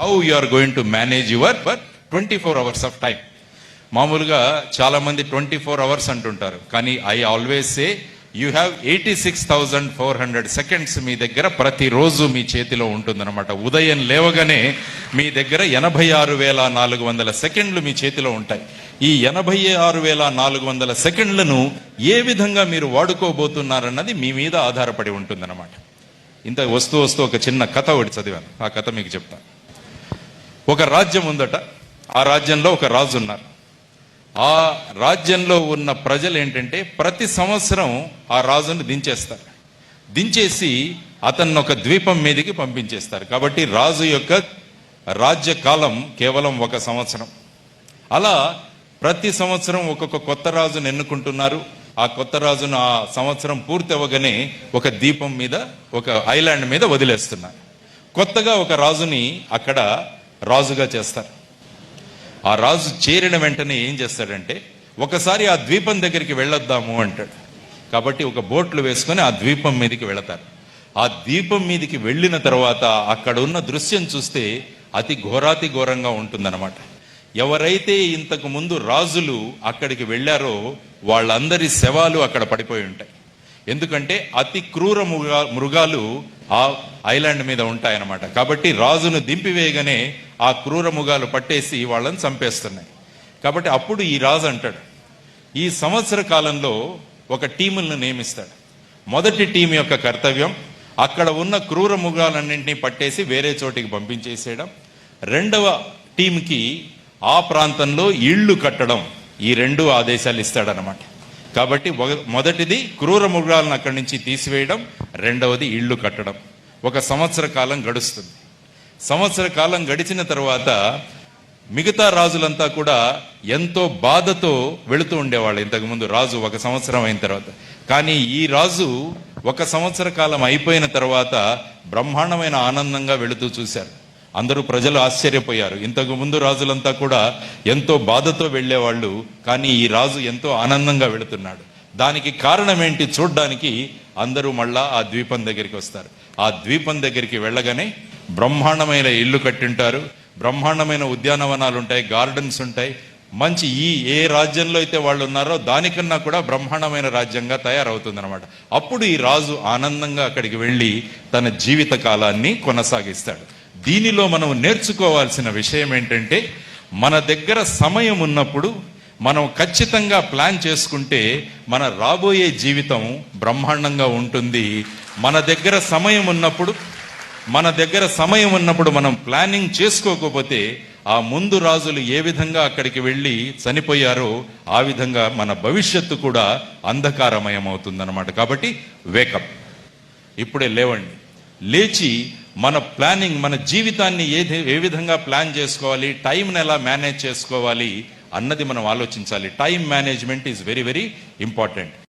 How you are going to manage your twenty four hours of time మామూలుగా చాలా మంది twenty four hours అంటుంటారు. కానీ I always say you have eighty six thousand four hundred seconds మీ దగ్గర ప్రతిరోజు మీ చేతిలో ఉంటుందన్నమాట. ఉదయం లేవగానే మీ దగ్గర ఎనభై ఆరు వేల నాలుగు వందల సెకండ్లు మీ చేతిలో ఉంటాయి. ఈ ఎనభై ఆరు వేల నాలుగు వందల సెకండ్లను ఏ విధంగా మీరు వాడుకోబోతున్నారన్నది మీ మీద ఆధారపడి ఉంటుందన్నమాట. ఇంత వస్తూ వస్తూ ఒక చిన్న కథ ఒకటి చదివాను. ఆ కథ మీకు చెప్తాను. ఒక రాజ్యం ఉందట. ఆ రాజ్యంలో ఒక రాజు ఉన్నారు ఆ రాజ్యంలో ఉన్న ప్రజలు ఏంటంటే ప్రతి సంవత్సరం ఆ రాజును దించేస్తారు. దించేసి అతన్ని ఒక ద్వీపం మీదకి పంపించేస్తారు. కాబట్టి రాజు యొక్క రాజ్య కాలం కేవలం ఒక సంవత్సరం. అలా ప్రతి సంవత్సరం ఒక్కొక్క కొత్త రాజును ఎన్నుకుంటున్నారు. ఆ కొత్త రాజును ఆ సంవత్సరం పూర్తి అవ్వగానే ఒక దీపం మీద ఒక ఐలాండ్ మీద వదిలేస్తున్నారు. కొత్తగా ఒక రాజుని అక్కడ రాజుగా చేస్తారు. ఆ రాజు చేరిన వెంటనే ఏం చేస్తాడంటే ఒకసారి ఆ ద్వీపం దగ్గరికి వెళ్ళొద్దాము అంటాడు. కాబట్టి ఒక బోట్లు వేసుకొని ఆ ద్వీపం మీదకి వెళతారు. ఆ ద్వీపం మీదకి వెళ్ళిన తర్వాత అక్కడ ఉన్న దృశ్యం చూస్తే అతి ఘోరాతి ఘోరంగా ఉంటుందన్నమాట. ఎవరైతే ఇంతకు ముందు రాజులు అక్కడికి వెళ్ళారో వాళ్ళందరి శవాలు అక్కడ పడిపోయి ఉంటాయి. ఎందుకంటే అతి క్రూర మృగా మృగాలు ఆ ఐలాండ్ మీద ఉంటాయన్నమాట. కాబట్టి రాజును దింపివేయగానే ఆ క్రూర ముగాలు పట్టేసి వాళ్ళని చంపేస్తున్నాయి. కాబట్టి అప్పుడు ఈ రాజు అంటాడు ఈ సంవత్సర కాలంలో ఒక టీములను నియమిస్తాడు. మొదటి టీం యొక్క కర్తవ్యం అక్కడ ఉన్న క్రూర ముగాలన్నింటినీ పట్టేసి వేరే చోటికి పంపించేసేయడం. రెండవ టీంకి ఆ ప్రాంతంలో ఇళ్ళు కట్టడం ఈ రెండు ఆదేశాలు ఇస్తాడనమాట కాబట్టి మొదటిది క్రూర మృగాలను అక్కడి నుంచి తీసివేయడం రెండవది ఇళ్ళు కట్టడం. ఒక సంవత్సర కాలం గడుస్తుంది. సంవత్సర కాలం గడిచిన తర్వాత మిగతా రాజులంతా కూడా ఎంతో బాధతో వెళుతూ ఉండేవాళ్ళు. ఇంతకుముందు రాజు ఒక సంవత్సరం అయిన తర్వాత. కానీ ఈ రాజు ఒక సంవత్సర కాలం అయిపోయిన తర్వాత బ్రహ్మాండమైన ఆనందంగా వెళుతూ చూశారు. అందరూ ప్రజలు ఆశ్చర్యపోయారు. ఇంతకు ముందు రాజులంతా కూడా ఎంతో బాధతో వెళ్ళేవాళ్ళు కానీ ఈ రాజు ఎంతో ఆనందంగా వెళుతున్నాడు. దానికి కారణం ఏంటి చూడ్డానికి అందరూ మళ్ళా ఆ ద్వీపం దగ్గరికి వస్తారు. ఆ ద్వీపం దగ్గరికి వెళ్ళగానే బ్రహ్మాండమైన ఇల్లు కట్టింటారు. బ్రహ్మాండమైన ఉద్యానవనాలు ఉంటాయి గార్డెన్స్ ఉంటాయి మంచి ఈ ఏ రాజ్యంలో అయితే వాళ్ళు ఉన్నారో దానికన్నా కూడా బ్రహ్మాండమైన రాజ్యంగా తయారవుతుంది అప్పుడు ఈ రాజు ఆనందంగా అక్కడికి వెళ్ళి తన జీవిత కాలాన్ని కొనసాగిస్తాడు. దీనిలో మనం నేర్చుకోవాల్సిన విషయం ఏంటంటే మన దగ్గర సమయం ఉన్నప్పుడు మనం ఖచ్చితంగా ప్లాన్ చేసుకుంటే మన రాబోయే జీవితం బ్రహ్మాండంగా ఉంటుంది. మన దగ్గర సమయం ఉన్నప్పుడు మన దగ్గర సమయం ఉన్నప్పుడు మనం ప్లానింగ్ చేసుకోకపోతే ఆ ముందు రాజులు ఏ విధంగా అక్కడికి వెళ్ళి చనిపోయారో ఆ విధంగా మన భవిష్యత్తు కూడా అంధకారమయం అవుతుందన్నమాట కాబట్టి వేకప్ ఇప్పుడే లేవండి. లేచి మన ప్లానింగ్ మన జీవితాన్ని ఏ ఏ విధంగా ప్లాన్ చేసుకోవాలి టైంని ఎలా మేనేజ్ చేసుకోవాలి అన్నది మనం ఆలోచించాలి. Time management is very very important